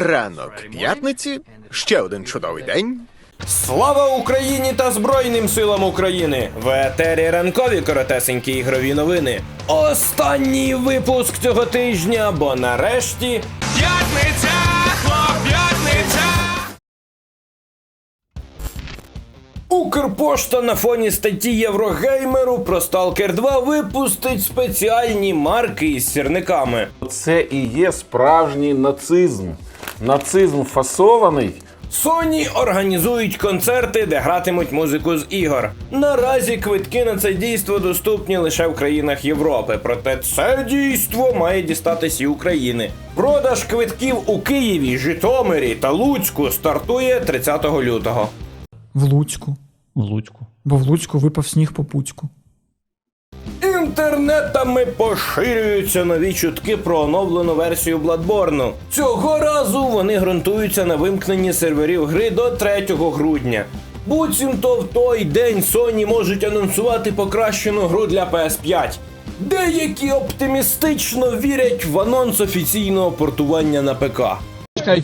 Ранок п'ятниці, ще один чудовий день. Слава Україні та Збройним силам України! В етері ранкові коротесенькі ігрові новини. Останній випуск цього тижня, бо нарешті П'ятниця, хлоп'ятниця! Укрпошта на фоні статті Єврогеймеру про Stalker 2 випустить спеціальні марки із сірниками. Це і є справжній нацизм. Нацизм фасований. Sony організують концерти, де гратимуть музику з ігор. Наразі квитки на це дійство доступні лише в країнах Європи. Проте це дійство має дістатись і України. Продаж квитків у Києві, Житомирі та Луцьку стартує 30 лютого. В Луцьку. В Луцьку. Бо в Луцьку випав сніг по Пуцьку. Інтернетами поширюються нові чутки про оновлену версію Bloodborne. Цього разу вони ґрунтуються на вимкненні серверів гри до 3 грудня. Буцімто в той день Sony можуть анонсувати покращену гру для PS5. Деякі оптимістично вірять в анонс офіційного портування на ПК.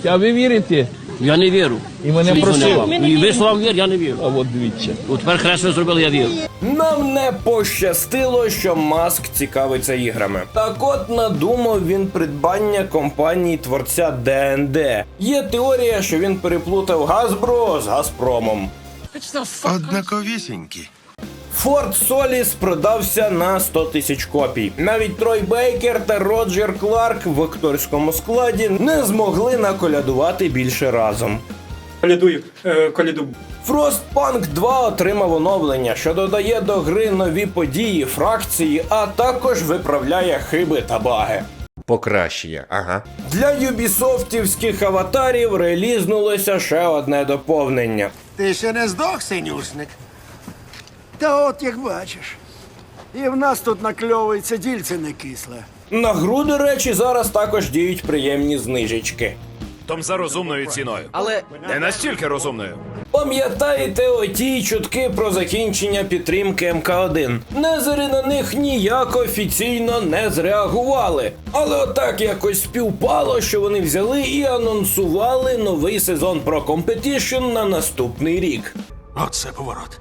А ви вірите? Я не вірю. І мене Слізу просили. вам. І ви словам вір, я не вірю. А от дивіться. От тепер хресно зробили, я вірю. Нам не пощастило, що Маск цікавиться іграми. Так от надумав він придбання компанії творця ДНД. Є теорія, що він переплутав Газбро з Газпромом. Однаковісінькі. Форт Соліс продався на 100 тисяч копій. Навіть Трой Бейкер та Роджер Кларк в акторському складі не змогли наколядувати більше разом. Колядую, е, коляду. Frostpunk 2 отримав оновлення, що додає до гри нові події, фракції, а також виправляє хиби та баги. Покращення, ага. Для юбісофтівських аватарів релізнулося ще одне доповнення. Ти ще не здох, синюшник? Та от як бачиш. І в нас тут накльовується дільце не кисле. На гру, до речі, зараз також діють приємні знижечки. Том за розумною ціною. Але не настільки розумною. Пам'ятаєте оті чутки про закінчення підтримки МК1? Незери на них ніяк офіційно не зреагували. Але отак якось співпало, що вони взяли і анонсували новий сезон про Competition на наступний рік. Оце поворот.